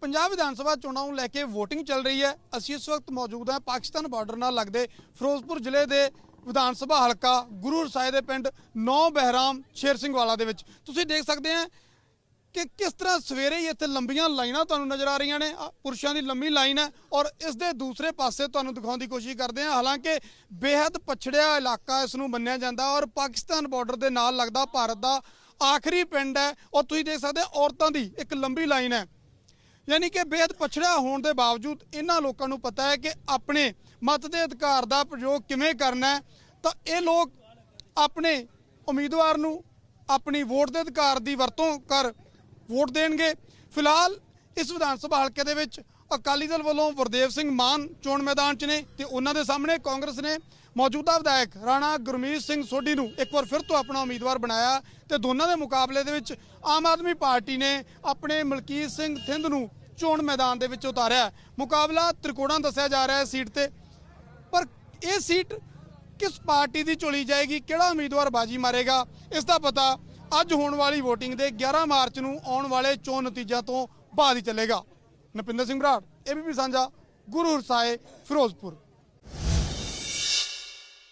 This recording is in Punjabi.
ਪੰਜਾਬ ਵਿਧਾਨ ਸਭਾ ਚੋਣਾਂ ਨੂੰ ਲੈ ਕੇ VOTING ਚੱਲ ਰਹੀ ਹੈ। ਅਸੀਂ ਇਸ ਵਕਤ ਮੌਜੂਦ ਹਾਂ ਪਾਕਿਸਤਾਨ ਬਾਰਡਰ ਨਾਲ ਲੱਗਦੇ ਫਿਰੋਜ਼ਪੁਰ ਜ਼ਿਲ੍ਹੇ ਦੇ ਵਿਧਾਨ ਸਭਾ ਹਲਕਾ ਗੁਰੂ ਰਸਾਏ ਦੇ ਪਿੰਡ ਨੌ ਬਹਿਰਾਮ ਸ਼ੇਰ ਸਿੰਘ ਵਾਲਾ ਦੇ ਵਿੱਚ। ਤੁਸੀਂ ਦੇਖ ਸਕਦੇ ਆ ਕਿ ਕਿਸ ਤਰ੍ਹਾਂ ਸਵੇਰੇ ਹੀ ਇੱਥੇ ਲੰਬੀਆਂ ਲਾਈਨਾਂ ਤੁਹਾਨੂੰ ਨਜ਼ਰ ਆ ਰਹੀਆਂ ਨੇ। ਪੁਰਸ਼ਾਂ ਦੀ ਲੰਮੀ ਲਾਈਨ ਹੈ ਔਰ ਇਸ ਦੇ ਦੂਸਰੇ ਪਾਸੇ ਤੁਹਾਨੂੰ ਦਿਖਾਉਣ ਦੀ ਕੋਸ਼ਿਸ਼ ਕਰਦੇ ਹਾਂ। ਹਾਲਾਂਕਿ ਬੇहद ਪਛੜਿਆ ਇਲਾਕਾ ਇਸ ਨੂੰ ਮੰਨਿਆ ਜਾਂਦਾ ਔਰ ਪਾਕਿਸਤਾਨ ਬਾਰਡਰ ਦੇ ਨਾਲ ਲੱਗਦਾ ਭਾਰਤ ਦਾ ਆਖਰੀ ਪਿੰਡ ਹੈ। ਔਰ ਤੁਸੀਂ ਦੇਖ ਸਕਦੇ ਔਰਤਾਂ ਦੀ ਇੱਕ ਲੰਬੀ ਲਾਈਨ ਹੈ। ਯਾਨੀ ਕਿ ਬੇहद ਪਛੜਿਆ ਹੋਣ ਦੇ ਬਾਵਜੂਦ ਇਹਨਾਂ ਲੋਕਾਂ ਨੂੰ ਪਤਾ ਹੈ ਕਿ ਆਪਣੇ ਮਤ ਦੇ ਅਧਿਕਾਰ ਦਾ ਪ੍ਰਯੋਗ ਕਿਵੇਂ ਕਰਨਾ ਹੈ। ਤਾਂ ਇਹ ਲੋਕ ਆਪਣੇ ਉਮੀਦਵਾਰ ਨੂੰ ਆਪਣੀ ਵੋਟ ਦੇ ਅਧਿਕਾਰ ਦੀ ਵਰਤੋਂ ਕਰ ਵੋਟ ਦੇਣਗੇ। ਫਿਲਹਾਲ ਇਸ ਵਿਧਾਨ ਸਭਾ ਹਲਕੇ ਦੇ ਵਿੱਚ ਅਕਾਲੀ ਦਲ ਵੱਲੋਂ ਵਰਦੇਵ ਸਿੰਘ ਮਾਨ ਚੋਣ ਮੈਦਾਨ 'ਚ ਨੇ ਤੇ ਉਹਨਾਂ ਦੇ ਸਾਹਮਣੇ ਕਾਂਗਰਸ ਨੇ ਮੌਜੂਦਾ ਵਿਧਾਇਕ ਰਾਣਾ ਗੁਰਮੀਤ ਸਿੰਘ ਸੋਢੀ ਨੂੰ ਇੱਕ ਵਾਰ ਫਿਰ ਤੋਂ ਆਪਣਾ ਉਮੀਦਵਾਰ ਬਣਾਇਆ ਤੇ ਦੋਨਾਂ ਦੇ ਮੁਕਾਬਲੇ ਦੇ ਵਿੱਚ ਆਮ ਆਦਮੀ ਪਾਰਟੀ ਨੇ ਆਪਣੇ ਮਲਕੀਤ ਸਿੰਘ ਥਿੰਦ ਨੂੰ ਚੋਣ ਮੈਦਾਨ ਦੇ ਵਿੱਚ ਉਤਾਰਿਆ ਮੁਕਾਬਲਾ ਤ੍ਰਿਕੋਣਾ ਦੱਸਿਆ ਜਾ ਰਿਹਾ ਹੈ ਸੀਟ ਤੇ। ਪਰ ਇਹ ਸੀਟ ਕਿਸ ਪਾਰਟੀ ਦੀ ਚੁਣੀ ਜਾਏਗੀ? ਕਿਹੜਾ ਉਮੀਦਵਾਰ ਬਾਜੀ ਮਾਰੇਗਾ? ਇਸ ਦਾ ਪਤਾ ਅੱਜ ਹੋਣ ਵਾਲੀ VOTING ਦੇ 11 ਮਾਰਚ ਨੂੰ ਆਉਣ ਵਾਲੇ ਚੋਣ ਨਤੀਜਿਆਂ ਤੋਂ ਬਾਅਦ ਹੀ ਚੱਲੇਗਾ। ਨਪਿੰਦਰ ਸਿੰਘ ਬਰਾੜ ਏਬੀਪੀ ਸਾਂਝਾ, ਗੁਰੂ ਹਰਸਾਏ ਫਿਰੋਜ਼ਪੁਰ।